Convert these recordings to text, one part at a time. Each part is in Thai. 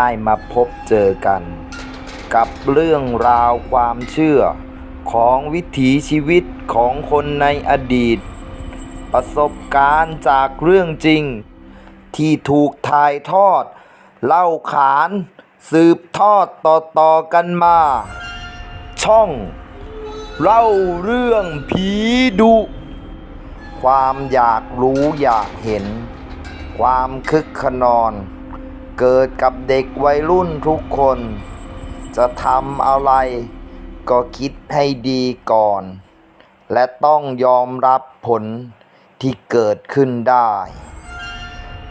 ได้มาพบเจอกัน กับเรื่องราวความเชื่อของวิถีชีวิตของคนในอดีต ประสบการณ์จากเรื่องจริง ที่ถูกถ่ายทอด เล่าขาน สืบทอดต่อๆกันมา ช่อง เล่าเรื่องผีดุ ความอยากรู้อยากเห็น ความคึกขนอง เกิดกับเด็กวัยรุ่นทุกคน จะทำอะไรก็คิดให้ดีก่อน และต้องยอมรับผลที่เกิดขึ้นได้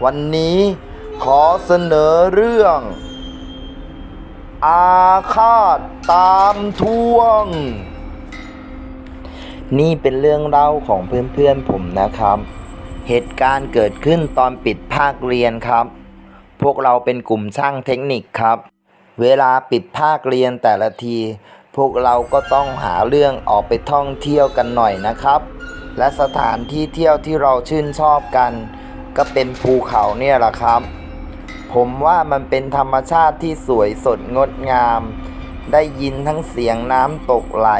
วันนี้ขอเสนอเรื่อง อาฆาตตามทวง นี่เป็นเรื่องเล่าของเพื่อนๆผมนะครับ เหตุการณ์เกิดขึ้นตอนปิดภาคเรียนครับ พวกเราเป็นกลุ่มช่างเทคนิคครับ เวลาปิดภาคเรียนแต่ละที พวกเราก็ต้องหาเรื่องออกไปท่องเที่ยวกันหน่อยนะครับ และสถานที่เที่ยวที่เราชื่นชอบกัน ก็เป็นภูเขาเนี่ยแหละครับ ผมว่ามันเป็นธรรมชาติที่สวยสดงดงาม ได้ยินทั้งเสียงน้ำตกไหล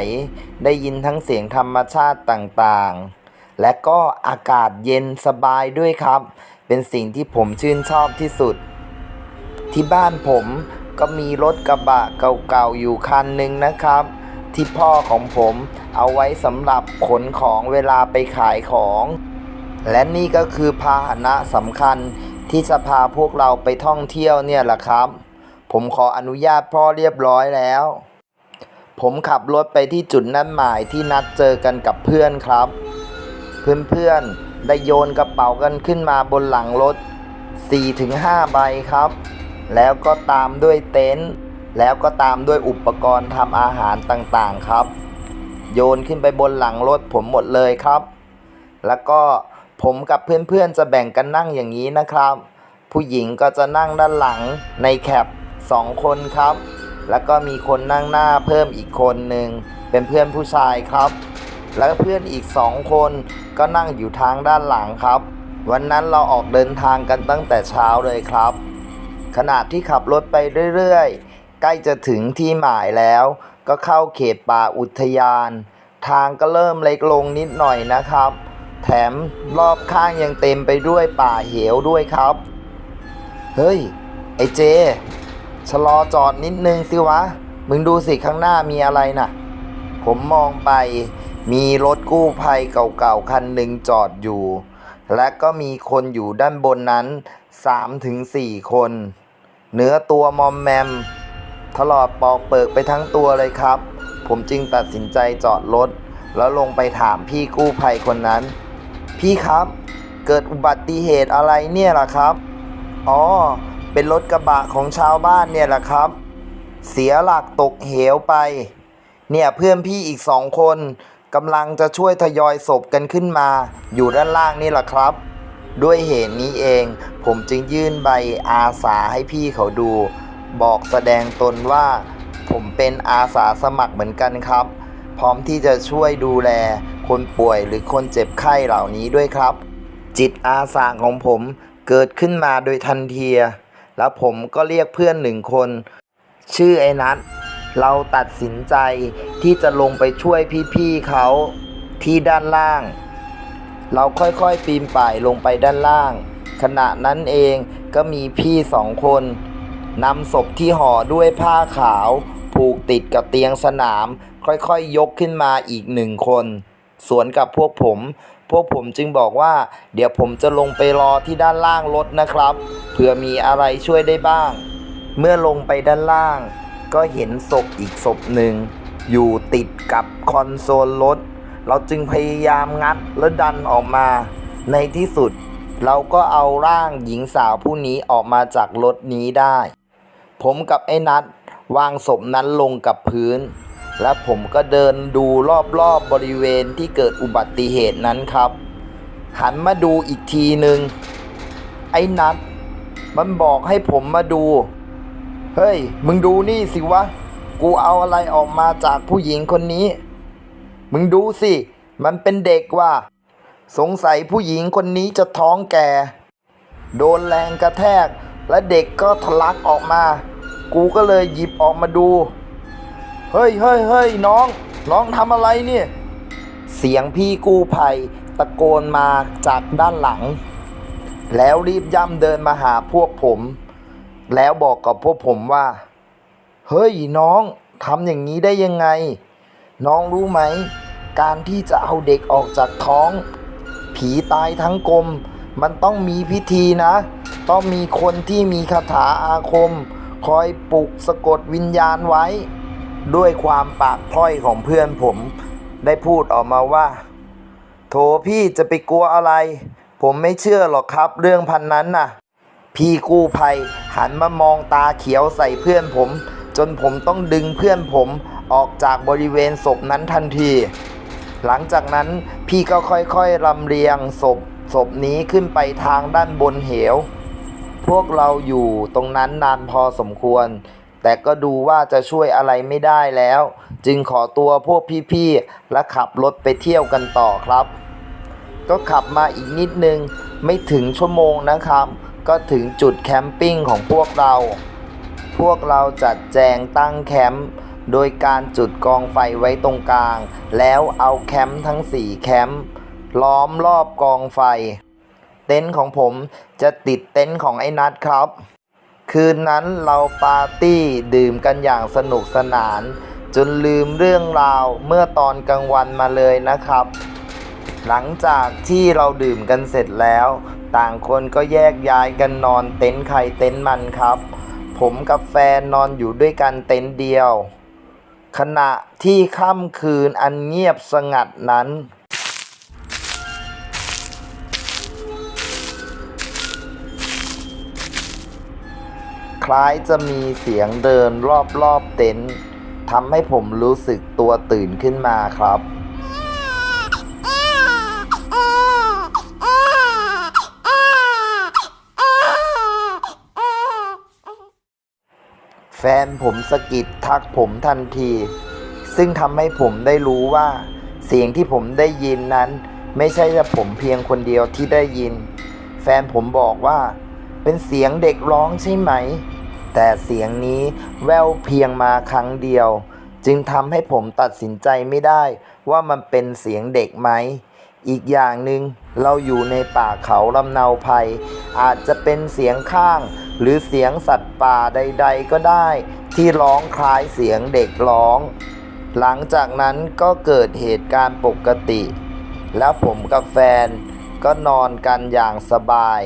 ได้ยินทั้งเสียงธรรมชาติต่างๆ และก็อากาศเย็นสบายด้วยครับ เป็นสิ่งที่ผมชื่นชอบที่สุด ที่บ้านผมก็มีรถกระบะเก่าๆอยู่คันหนึ่งนะครับ ที่พ่อของผมเอาไว้สำหรับขนของเวลาไปขายของ และนี่ก็คือพาหนะสำคัญที่จะพาพวกเราไปท่องเที่ยวเนี่ยแหละครับ ผมขออนุญาตพ่อเรียบร้อยแล้ว ผมขับรถไปที่จุดนัดหมายที่นัดเจอกันกับเพื่อนครับ เพื่อนๆได้โยนกระเป๋ากันขึ้นมาบนหลังรถ4-5ใบครับ แล้วก็ตามด้วยเต็นท์แล้วก็ตามด้วยอุปกรณ์ทำอาหารต่างๆครับ โยนขึ้นไปบนหลังรถผมหมดเลยครับ แล้วก็ผมกับเพื่อนๆจะแบ่งกันนั่งอย่างนี้นะครับ ผู้หญิงก็จะนั่งด้านหลังในแคปสองคนครับ แล้วก็มีคนนั่งหน้าเพิ่มอีกคนหนึ่งเป็นเพื่อนผู้ชายครับ แล้วเพื่อนอีกสองคนก็นั่งอยู่ทางด้านหลังครับ วันนั้นเราออกเดินทางกันตั้งแต่เช้าเลยครับ ขณะที่ขับรถไปเรื่อยๆ ใกล้จะถึงที่หมายแล้ว ก็เข้าเขตป่าอุทยาน ทางก็เริ่มเล็กลงนิดหน่อยนะครับ แถมรอบข้างยังเต็มไปด้วยป่าเหวด้วยครับ เฮ้ย ไอเจ ชะลอจอดนิดนึงสิวะ มึงดูสิข้างหน้ามีอะไรน่ะ ผมมองไปมีรถกู้ภัยเก่าๆ คันหนึ่งจอดอยู่ และก็มีคนอยู่ด้านบนนั้น 3-4 คน เนื้อตัวมอมแมม ถลอดปอกเปิกไปทั้งตัวเลยครับ ผมจึงตัดสินใจจอดรถ แล้วลงไปถามพี่กู้ภัยคนนั้น พี่ครับ เกิดอุบัติเหตุอะไรเนี่ยล่ะครับ อ๋อ เป็นรถกระบะของชาวบ้านเนี่ยแหละครับ เสียหลักตกเหวไป เนี่ยเพื่อนพี่อีกสองคนกำลังจะช่วยทยอยศพกันขึ้นมา อยู่ด้านล่างนี่แหละครับ ด้วยเหตุนี้เอง ผมจึงยื่นใบอาสาให้พี่เขาดู บอกแสดงตนว่า ผมเป็นอาสาสมัครเหมือนกันครับ พร้อมที่จะช่วยดูแล คนป่วยหรือคนเจ็บไข้เหล่านี้ด้วยครับ จิตอาสาของผมเกิดขึ้นมาโดยทันทีแล้วผมก็เรียกเพื่อนหนึ่งคน ชื่อไอ้นัทเราตัดสินใจที่จะลงไปช่วยพี่ๆเขาที่ด้านล่าง เราค่อยๆปีนป่ายลงไปด้านล่าง ขณะนั้นเองก็มีพี่สองคนนำศพที่ห่อด้วยผ้าขาว ผูกติดกับเตียงสนาม ค่อยๆยกขึ้นมาอีกหนึ่งคน สวนกับพวกผม พวกผมจึงบอกว่า เดี๋ยวผมจะลงไปรอที่ด้านล่างรถนะครับเผื่อมีอะไรช่วยได้บ้าง เมื่อลงไปด้านล่าง ก็เห็นศพอีกศพหนึ่งอยู่ติดกับคอนโซลรถ เราจึงพยายามงัดและดันออกมาในที่สุด เราก็เอาร่างหญิงสาวผู้นี้ออกมาจากรถนี้ได้ ผมกับไอ้นัดวางศพนั้นลงกับพื้น และผมก็เดินดูรอบๆบบริเวณที่เกิดอุบัติเหตุนั้นครับ หันมาดูอีกทีหนึ่งไอ้นัดมันบอกให้ผมมาดู เฮ้ย มึงดูนี่สิวะ กูเอาอะไรออกมาจากผู้หญิงคนนี้ มึงดูสิ มันเป็นเด็กว่ะสงสัยผู้หญิงคนนี้จะท้องแก่ โดนแรงกระแทก และเด็กก็ทะลักออกมา กูก็เลยหยิบออกมาดู เฮ้ยเฮ้ยเฮ้ยน้อง น้องทำอะไรเนี่ย เสียงพี่กู้ภัยตะโกนมาจากด้านหลัง แล้วรีบย่ำเดินมาหาพวกผม แล้วบอกกับพวกผมว่า เฮ้ยน้องทำอย่างนี้ได้ยังไง น้องรู้ไหม การที่จะเอาเด็กออกจากท้อง ผีตายทั้งกลม มันต้องมีพิธีนะ ต้องมีคนที่มีคาถาอาคม คอยปลุกสะกดวิญญาณไว้ ด้วยความปากพร่อยของเพื่อนผม ได้พูดออกมาว่า โถพี่จะไปกลัวอะไร ผมไม่เชื่อหรอกครับเรื่องพันนั้นน่ะ พี่กู้ภัยหันมามองตาเขียวใส่เพื่อนผม จนผมต้องดึงเพื่อนผม ออกจากบริเวณศพนั้นทันที หลังจากนั้นพี่ก็ค่อยๆลำเลียงศพศพนี้ขึ้นไปทางด้านบนเหว พวกเราอยู่ตรงนั้นนานพอสมควร แต่ก็ดูว่าจะช่วยอะไรไม่ได้แล้ว จึงขอตัวพวกพี่ๆ และขับรถไปเที่ยวกันต่อครับ ก็ขับมาอีกนิดนึง ไม่ถึงชั่วโมงนะครับ ก็ถึงจุดแคมปิ้งของพวกเรา พวกเราจัดแจงตั้งแคมป์ โดยการจุดกองไฟไว้ตรงกลาง แล้วเอาแคมป์ทั้ง 4 แคมป์ล้อมรอบกองไฟ เต็นท์ของผมจะติดเต็นท์ของไอ้นัทครับ คืนนั้นเราปาร์ตี้ดื่มกันอย่างสนุกสนาน จนลืมเรื่องราวเมื่อตอนกลางวันมาเลยนะครับ หลังจากที่เราดื่มกันเสร็จแล้ว ต่างคนก็แยกย้ายกันนอนเต็นท์ใครเต็นท์มันครับ ผมกับแฟนนอนอยู่ด้วยกันเต็นท์เดียว ขณะที่ค่ำคืนอันเงียบสงัดนั้น คล้ายจะมีเสียงเดินรอบๆเต็นท์ทำให้ผมรู้สึกตัวตื่นขึ้นมาครับ แฟนผมสะกิดทักผมทันที ซึ่งทำให้ผมได้รู้ว่า เสียงที่ผมได้ยินนั้น ไม่ใช่แต่ผมเพียงคนเดียวที่ได้ยิน แฟนผมบอกว่า เป็นเสียงเด็กร้องใช่ไหม แต่เสียงนี้แววเพียงมาครั้งเดียว จึงทำให้ผมตัดสินใจไม่ได้ ว่ามันเป็นเสียงเด็กไหม อีกอย่างหนึ่งเราอยู่ในป่าเขาลำเนาภัย อาจจะเป็นเสียงข้าง หรือเสียงสัตว์ป่าใด ๆ ก็ได้ ที่ร้องคล้ายเสียงเด็กร้อง หลังจากนั้นก็เกิดเหตุการณ์ปกติ แล้วผมกับแฟนก็นอนกันอย่างสบาย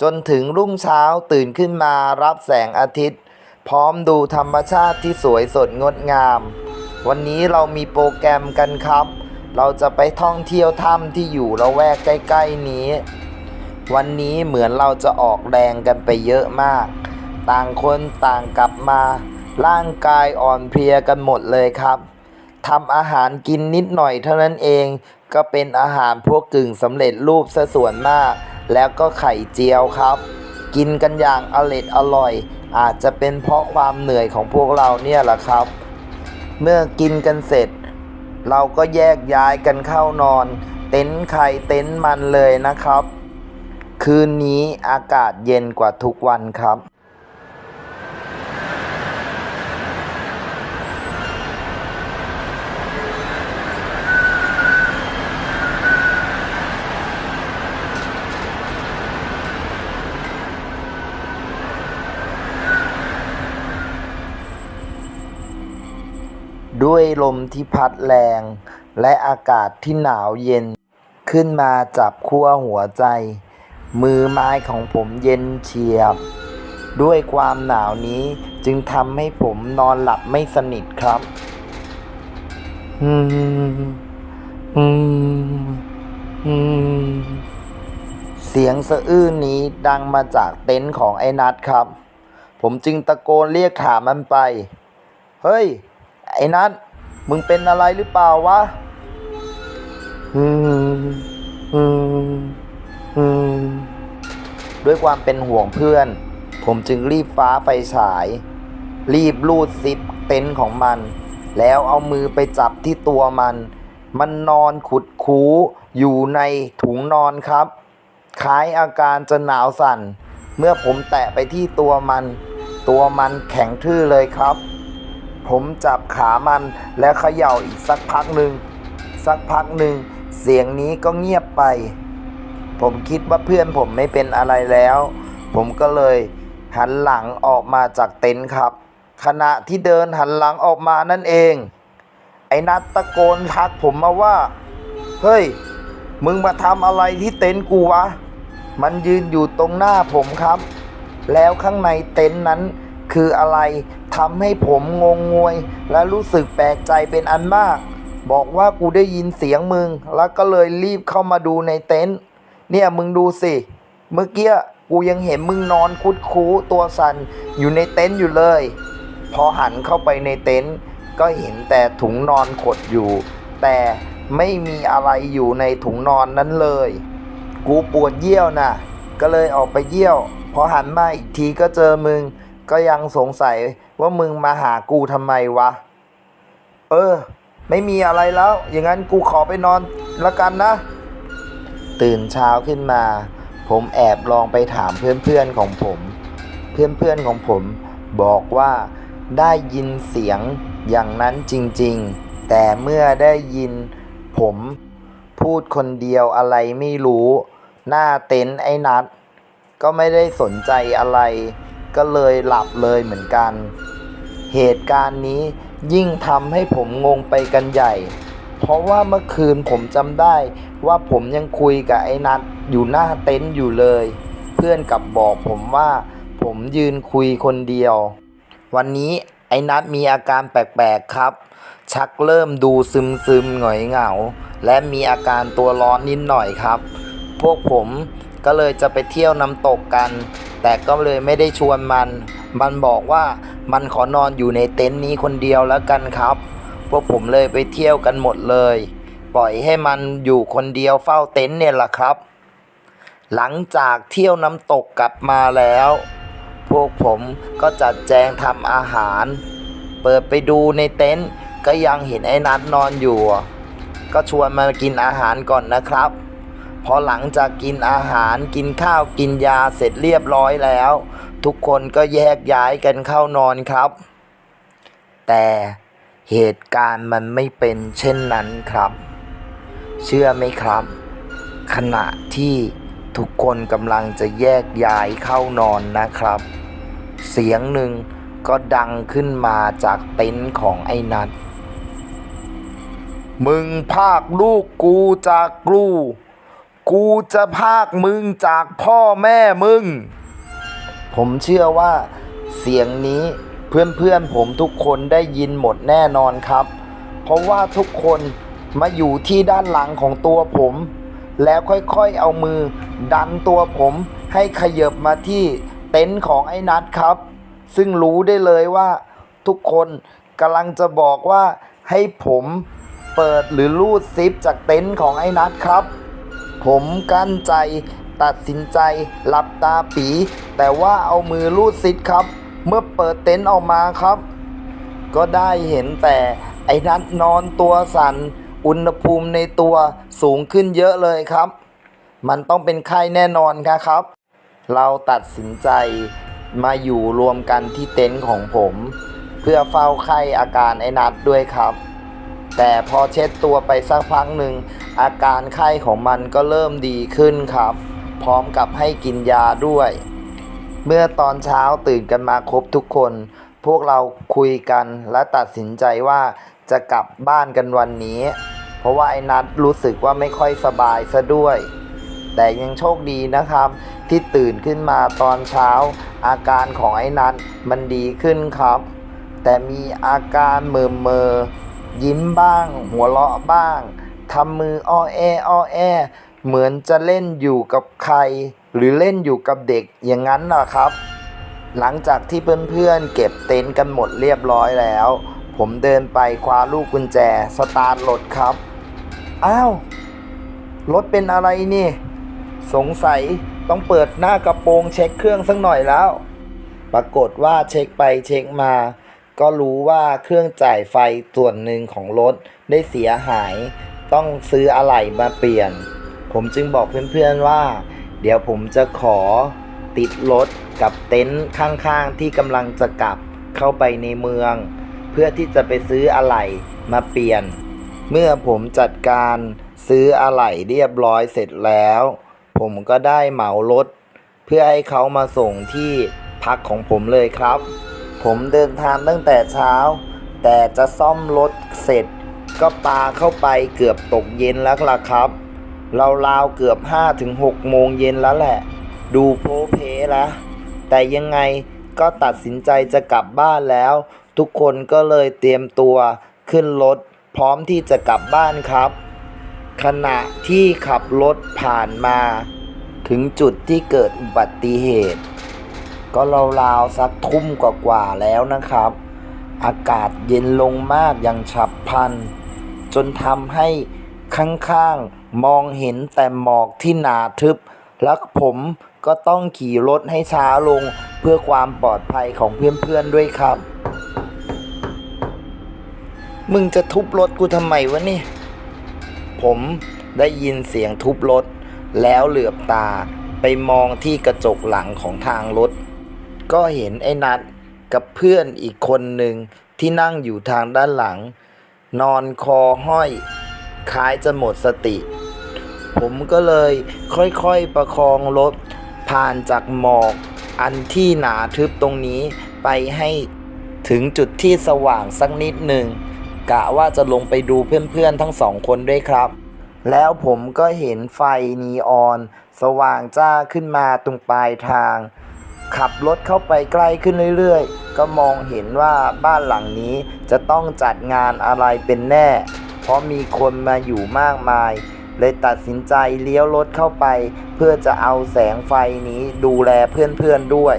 จนถึงรุ่งเช้าตื่นขึ้นมารับแสงอาทิตย์ พร้อมดูธรรมชาติที่สวยสดงดงาม วันนี้เรามีโปรแกรมกันครับ เราจะไปท่องเที่ยวถ้ำที่อยู่ละแวกใกล้ ๆ นี้ วันนี้เหมือนเราจะออกแรงกันไปเยอะมาก ต่างคนต่างกลับมา ร่างกายอ่อนเพลียกันหมดเลยครับทำอาหารกินนิดหน่อยเท่านั้นเอง ก็เป็นอาหารพวกกึ่งสำเร็จรูปซะส่วนมาก แล้วก็ไข่เจียวครับ กินกันอย่างอร็ดอร่อย อาจจะเป็นเพราะความเหนื่อยของพวกเราเนี่ยแหละครับ เมื่อกินกันเสร็จ เราก็แยกย้ายกันเข้านอน เต็นท์ใครเต็นท์มันเลยนะครับ คืนนี้อากาศเย็นกว่าทุกวันครับ ด้วยลมที่พัดแรง และอากาศที่หนาวเย็น ขึ้นมาจับขั้วหัวใจ มือไม้ของผมเย็นเฉียบ ด้วยความหนาวนี้จึงทำให้ผมนอนหลับไม่สนิทครับ อืม อืม อืม เสียงสะอื้นนี้ดังมาจากเต็นท์ของไอ้นัทครับ ผมจึงตะโกนเรียกถามมันไป เฮ้ย ไอ้นัทมึงเป็นอะไรหรือเปล่าวะ อืม อืม ด้วยความเป็นห่วงเพื่อน ผมจึงรีบฟ้าไฟฉาย รีบลูดซิปเต็นท์ของมัน แล้วเอามือไปจับที่ตัวมัน มันนอนขุดคูอยู่ในถุงนอนครับ คล้ายอาการจะหนาวสั่น เมื่อผมแตะไปที่ตัวมัน ตัวมันแข็งทื่อเลยครับ ผมจับขามันและเขย่าอีกสักพักหนึ่ง สักพักหนึ่ง เสียงนี้ก็เงียบไป ผมคิดว่าเพื่อนผมไม่เป็นอะไรแล้ว ผมก็เลยหันหลังออกมาจากเต็นท์ครับ ขณะที่เดินหันหลังออกมานั่นเอง ไอ้นัดตะโกนทักผมมาว่า เฮ้ย มึงมาทำอะไรที่เต็นท์กูวะ มันยืนอยู่ตรงหน้าผมครับ แล้วข้างในเต็นท์นั้นคืออะไรทำให้ผมงงงวย และรู้สึกแปลกใจเป็นอันมาก บอกว่ากูได้ยินเสียงมึง แล้วก็เลยรีบเข้ามาดูในเต็นท์ เนี่ยมึงดูสิ เมื่อกี้กูยังเห็นมึงนอนคุดคูตัวสันอยู่ในเต็นท์อยู่เลย พอหันเข้าไปในเต็นท์ก็เห็นแต่ถุงนอนขดอยู่ แต่ไม่มีอะไรอยู่ในถุงนอนนั้นเลย กูปวดเยี่ยวน่ะ ก็เลยออกไปเยี่ยว พอหันมาอีกทีก็เจอมึง ก็ยังสงสัยว่ามึงมาหากูทำไมวะ เออ ไม่มีอะไรแล้ว อย่างนั้นกูขอไปนอนละกันนะ ตื่นเช้าขึ้นมา ผมแอบลองไปถามเพื่อนๆของผม เพื่อนๆของผมบอกว่าได้ยินเสียงอย่างนั้นจริงๆ แต่เมื่อได้ยินผมพูดคนเดียวอะไรไม่รู้ หน้าเต็นท์ไอ้นัด ก็ไม่ได้สนใจอะไร ก็เลยหลับเลยเหมือนกัน เหตุการณ์นี้ยิ่งทำให้ผมงงไปกันใหญ่ เพราะว่าเมื่อคืนผมจำได้ว่าผมยังคุยกับไอ้นัดอยู่หน้าเต็นท์อยู่เลย เพื่อนกลับบอกผมว่าผมยืนคุยคนเดียว วันนี้ไอ้นัดมีอาการแปลกๆครับ ชักเริ่มดูซึมซึมๆหงอยเหงา และมีอาการตัวร้อนนิดหน่อยครับ พวกผมก็เลยจะไปเที่ยวน้ำตกกัน แต่ก็เลยไม่ได้ชวนมัน มันบอกว่ามันขอนอนอยู่ในเต็นท์นี้คนเดียวแล้วกันครับ พวกผมเลยไปเที่ยวกันหมดเลย ปล่อยให้มันอยู่คนเดียวเฝ้าเต็นท์เนี่ยแหละครับ หลังจากเที่ยวน้ำตกกลับมาแล้ว พวกผมก็จัดแจงทำอาหาร เปิดไปดูในเต็นท์ก็ยังเห็นไอ้นัดนอนอยู่ ก็ชวนมากินอาหารก่อนนะครับ พอหลังจากกินอาหารกินข้าวกินยาเสร็จเรียบร้อยแล้ว ทุกคนก็แยกย้ายกันเข้านอนครับ แต่ เหตุการณ์มันไม่เป็นเช่นนั้นครับ เชื่อไหมครับ ขณะที่ทุกคนกำลังจะแยกย้ายเข้านอนนะครับ เสียงหนึ่งก็ดังขึ้นมาจากเต็นท์ของไอ้นัทมึงพากลูกกูจากกูกูจะพากมึงจากพ่อแม่มึง ผมเชื่อว่าเสียงนี้ เพื่อนๆผมทุกคนได้ยินหมดแน่นอนครับ เพราะว่าทุกคนมาอยู่ที่ด้านหลังของตัวผม แล้วค่อยๆเอามือ ดันตัวผมให้ขยับมาที่เต็นท์ของไอ้นัทครับ ซึ่งรู้ได้เลยว่า ทุกคนกำลังจะบอกว่าให้ผมเปิดหรือรูดซิปจากเต็นท์ของไอ้นัทครับ ผมกั้นใจตัดสินใจหลับตาปี แต่ว่าเอามือรูดซิปครับ เมื่อเปิดเต็นท์ออกมาครับ ก็ได้เห็นแต่ไอ้นัทนอนตัวสัน่นอุณหภูมิในตัวสูงขึ้นเยอะเลยครับ มันต้องเป็นไข้แน่นอนครับ เราตัดสินใจมาอยู่รวมกันที่เต็นท์ของผม เพื่อเฝ้าไข้อาการไอ้นัทด้วยครับ แต่พอเช็ดตัวไปสักพักหนึ่งอาการไข้ของมันก็เริ่มดีขึ้นครับ พร้อมกับให้กินยาด้วย เมื่อตอนเช้าตื่นกันมาครบทุกคน พวกเราคุยกันและตัดสินใจว่าจะกลับบ้านกันวันนี้ เพราะว่าไอ้นัทรู้สึกว่าไม่ค่อยสบายซะด้วย แต่ยังโชคดีนะครับ ที่ตื่นขึ้นมาตอนเช้า อาการของไอ้นัทมันดีขึ้นครับ แต่มีอาการเมื่อเมอยิ้มบ้าง หัวเราะบ้างทำมืออ้อแออ้อแอ เหมือนจะเล่นอยู่กับใคร หรือเล่นอยู่กับเด็กอย่างนั้นนะครับ หลังจากที่เพื่อนๆเก็บเต็นท์กันหมดเรียบร้อยแล้ว ผมเดินไปคว้าลูกกุญแจสตาร์ทรถครับ อ้าวรถเป็นอะไรนี่ สงสัยต้องเปิดหน้ากระโปรงเช็คเครื่องสักหน่อยแล้ว ปรากฏว่าเช็คไปเช็คมา ก็รู้ว่าเครื่องจ่ายไฟส่วนหนึ่งของรถได้เสียหาย ต้องซื้ออะไหล่มาเปลี่ยน ผมจึงบอกเพื่อนๆว่า ดี๋ยวผมจะขอติดรถกับเต็นท์ข้างๆที่กำลังจะกลับเข้าไปในเมือง เพื่อที่จะไปซื้ออะไหล่มาเปลี่ยน เมื่อผมจัดการซื้ออะไหล่เรียบร้อยเสร็จแล้ว ผมก็ได้เหมารถ เพื่อให้เขามาส่งที่พักของผมเลยครับ ผมเดินทางตั้งแต่เช้า แต่จะซ่อมรถเสร็จ ก็ปาเข้าไปเกือบตกเย็นแล้วล่ะครับ ราวๆเกือบ5ถึง6โมงเย็นแล้วแหละ ดูโพเพแล้วแต่ยังไงก็ตัดสินใจจะกลับบ้านแล้ว ทุกคนก็เลยเตรียมตัวขึ้นรถพร้อมที่จะกลับบ้านครับ ขณะที่ขับรถผ่านมา ถึงจุดที่เกิดอุบัติเหตุ ก็ราวๆสักทุ่มกว่าๆแล้วนะครับ อากาศเย็นลงมากอย่างฉับพลัน จนทำให้ข้างๆ มองเห็นแต่หมอกที่หนาทึบ แล้วผมก็ต้องขี่รถให้ช้าลงเพื่อความปลอดภัยของเพื่อนๆด้วยครับ มึงจะทุบรถกูทำไมวะนี่ ผมได้ยินเสียงทุบรถ แล้วเหลือบตาไปมองที่กระจกหลังของทางรถ ก็เห็นไอ้นัดกับเพื่อนอีกคนหนึ่งที่นั่งอยู่ทางด้านหลัง นอนคอห้อย คล้ายจะหมดสติ ผมก็เลยค่อยๆประคองรถผ่านจากหมอกอันที่หนาทึบตรงนี้ไปให้ถึงจุดที่สว่างสักนิดหนึ่งกะว่าจะลงไปดูเพื่อนๆทั้งสองคนด้วยครับ แล้วผมก็เห็นไฟนีออน สว่างจ้าขึ้นมาตรงปลายทาง ขับรถเข้าไปใกล้ขึ้นเรื่อยๆ ก็มองเห็นว่าบ้านหลังนี้จะต้องจัดงานอะไรเป็นแน่ เพราะมีคนมาอยู่มากมาย เลยตัดสินใจเลี้ยวรถเข้าไป เพื่อจะเอาแสงไฟนี้ดูแลเพื่อนๆด้วย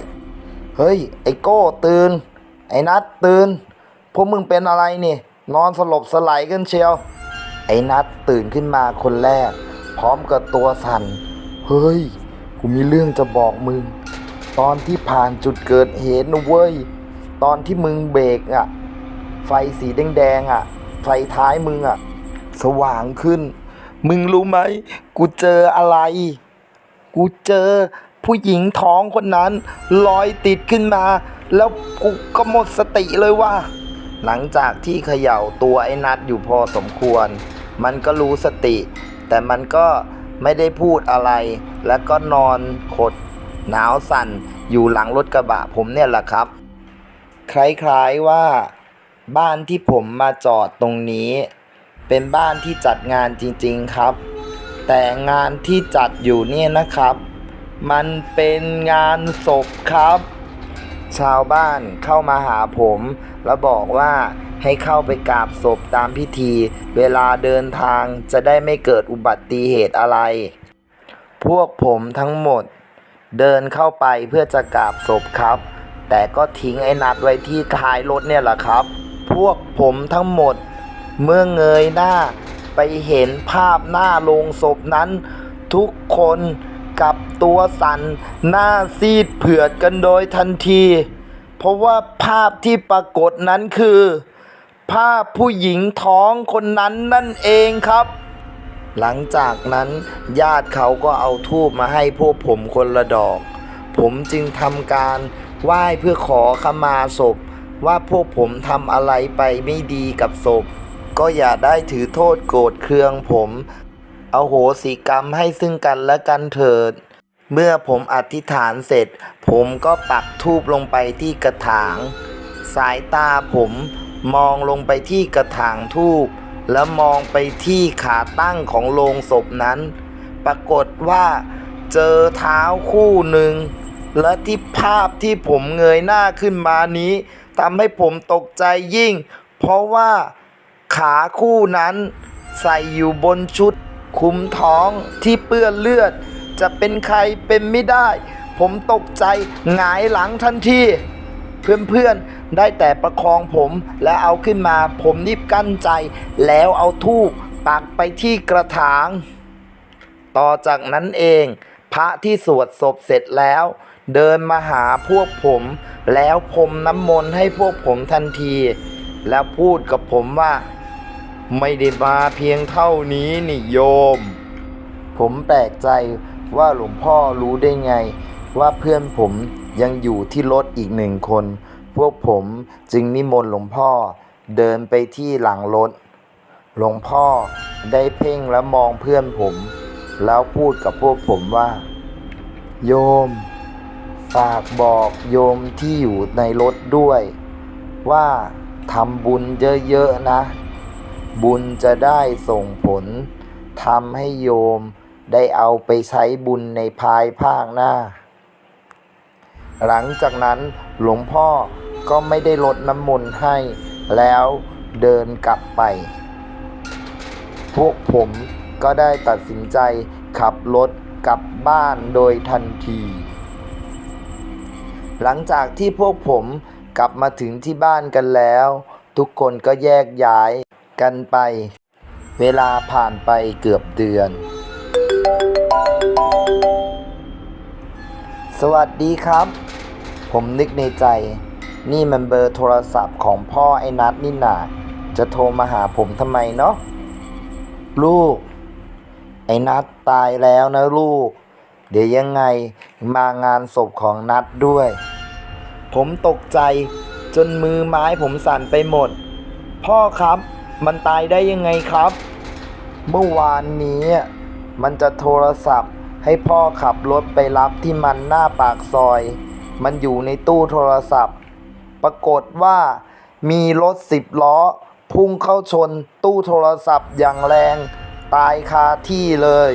เฮ้ย ไอ้โก้ตื่น ไอ้นัดตื่น พวกมึงเป็นอะไรนี่ นอนสลบสลายกันเชียว ไอ้นัดตื่นขึ้นมาคนแรก พร้อมกับตัวสั่น เฮ้ย กูมีเรื่องจะบอกมึง ตอนที่ผ่านจุดเกิดเหตุนะเว้ย ตอนที่มึงเบรกอะไฟสีแดงๆอะไฟท้ายมึงอะสว่างขึ้น มึงรู้ไหม กูเจออะไร กูเจอผู้หญิงท้องคนนั้นลอยติดขึ้นมา แล้วกูก็หมดสติเลยว่า หลังจากที่เขย่าตัวไอ้นัดอยู่พอสมควร มันก็รู้สติ แต่มันก็ไม่ได้พูดอะไร แล้วก็นอนขดหนาวสั่นอยู่หลังรถกระบะผมเนี่ยแหละครับ คล้ายๆว่าบ้านที่ผมมาจอดตรงนี้ เป็นบ้านที่จัดงานจริงๆครับ แต่งานที่จัดอยู่เนี่ยนะครับ มันเป็นงานศพครับ ชาวบ้านเข้ามาหาผม แล้วบอกว่าให้เข้าไปกราบศพตามพิธี เวลาเดินทางจะได้ไม่เกิดอุบัติเหตุอะไร พวกผมทั้งหมด เดินเข้าไปเพื่อจะกราบศพครับ แต่ก็ทิ้งไอ้นัดไว้ที่ท้ายรถเนี่ยแหละครับ พวกผมทั้งหมด เมื่อเงยหน้าไปเห็นภาพหน้าโลงศพนั้น ทุกคนกับตัวสั่นหน้าซีดเผือดกันโดยทันที เพราะว่าภาพที่ปรากฏนั้นคือ ภาพผู้หญิงท้องคนนั้นนั่นเองครับ หลังจากนั้นญาติเขาก็เอาทูบมาให้พวกผมคนละดอก ผมจึงทำการไหว้เพื่อขอขมาศพ ว่าพวกผมทำอะไรไปไม่ดีกับศพ ก็อย่าได้ถือโทษโกรธเคืองผมเอาโหสิกรรมให้ซึ่งกันและกันเถิด เมื่อผมอธิษฐานเสร็จ ผมก็ปักทูบลงไปที่กระถาง สายตาผมมองลงไปที่กระถางทูบแล้วมองไปที่ขาตั้งของโลงศพนั้น ปรากฏว่าเจอเท้าคู่หนึ่ง และที่ภาพที่ผมเงยหน้าขึ้นมานี้ทำให้ผมตกใจยิ่ง เพราะว่า ขาคู่นั้น ใส่อยู่บนชุด คุมท้องที่เปื้อนเลือด จะเป็นใครเป็นไม่ได้ ผมตกใจหงายหลังทันทีเพื่อนๆได้แต่ประคองผมและเอาขึ้นมาผมรีบกั้นใจ แล้วเอาทูบปักไปที่กระถาง ต่อจากนั้นเอง พระที่สวดศพเสร็จแล้ว เดินมาหาพวกผม แล้วพรมน้ำมนต์ให้พวกผมทันที แล้วพูดกับผมว่า ไม่ได้มาเพียงเท่านี้นี่โยม ผมแปลกใจว่าหลวงพ่อรู้ได้ไง ว่าเพื่อนผมยังอยู่ที่รถอีกหนึ่งคน พวกผมจึงนิมนต์หลวงพ่อเดินไปที่หลังรถ หลวงพ่อได้เพ่งและมองเพื่อนผม แล้วพูดกับพวกผมว่า โยม ฝากบอกโยมที่อยู่ในรถด้วย ว่าทำบุญเยอะๆนะ บุญจะได้ส่งผลทำให้โยมได้เอาไปใช้บุญในภายภาคหน้า หลังจากนั้นหลวงพ่อก็ไม่ได้ลดน้ำมนต์ให้ แล้วเดินกลับไป พวกผมก็ได้ตัดสินใจขับรถกลับบ้านโดยทันที หลังจากที่พวกผมกลับมาถึงที่บ้านกันแล้ว ทุกคนก็แยกย้าย กันไป เวลาผ่านไปเกือบเดือน สวัสดีครับ ผมนึกในใจ นี่มันเบอร์โทรศัพท์ของพ่อไอ้นัทนี่นาจะโทรมาหาผมทำไมเนาะลูก ไอ้นัทตายแล้วนะลูก เดี๋ยวยังไงมางานศพของนัทด้วย ผมตกใจจนมือไม้ผมสั่นไปหมด พ่อครับ มันตายได้ยังไงครับ เมื่อวานนี้ มันจะโทรศัพท์ ให้พ่อขับรถไปรับที่มันหน้าปากซอย มันอยู่ในตู้โทรศัพท์ ปรากฏว่ามีรถสิบล้อ พุ่งเข้าชนตู้โทรศัพท์อย่างแรง ตายคาที่เลย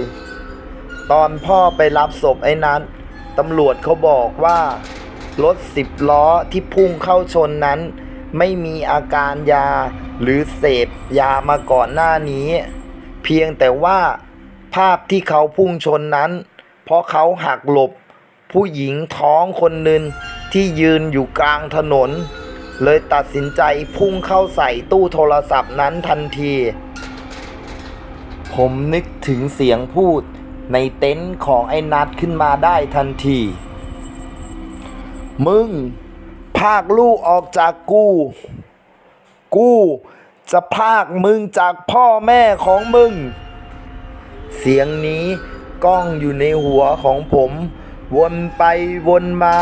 ตอนพ่อไปรับศพไอ้นั้นตำรวจเขาบอกว่า รถสิบล้อที่พุ่งเข้าชนนั้น ไม่มีอาการยาหรือเสพยามาก่อนหน้านี้ เพียงแต่ว่าภาพที่เขาพุ่งชนนั้น เพราะเขาหักหลบ ผู้หญิงท้องคนหนึ่งที่ยืนอยู่กลางถนน เลยตัดสินใจพุ่งเข้าใส่ตู้โทรศัพท์นั้นทันที ผมนึกถึงเสียงพูดในเต็นท์ของไอ้นัดขึ้นมาได้ทันที มึง พากลูกออกจากกู กูจะพากมึงจากพ่อแม่ของมึง เสียงนี้ก้องอยู่ในหัวของผม วนไปวนมา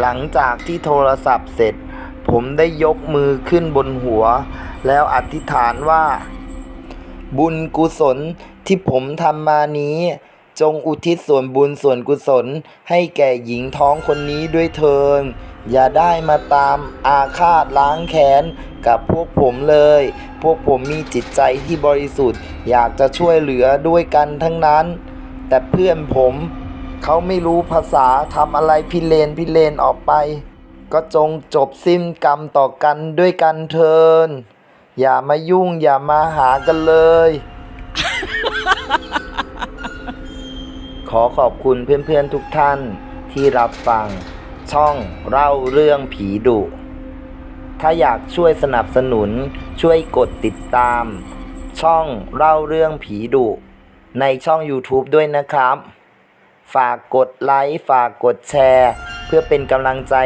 หลังจากที่โทรศัพท์เสร็จ ผมได้ยกมือขึ้นบนหัว แล้วอธิษฐานว่า บุญกุศลที่ผมทำมานี้ จงอุทิศส่วนบุญส่วนกุศล ให้แก่หญิงท้องคนนี้ด้วยเทินอย่าได้มาตามอาฆาตล้างแค้นกับพวกผมเลย พวกผมมีจิตใจที่บริสุทธิ์ อยากจะช่วยเหลือด้วยกันทั้งนั้น แต่เพื่อนผมเขาไม่รู้ภาษาทำอะไรพิเลนพิเลนออกไป ก็จงจบสิ้นกรรมต่อกันด้วยกันเทินอย่ามายุ่งอย่ามาหากันเลย ขอขอบคุณเพื่อนๆทุกท่านที่รับฟัง ช่องเล่าเรื่องผีดุ ถ้าอยากช่วยสนับสนุนช่วยกดติดตาม ช่องเล่าเรื่องผีดุ ในช่อง YouTube ด้วยนะครับ ฝากกดไลค์ฝากกดแชร์ เพื่อเป็นกำลังใจ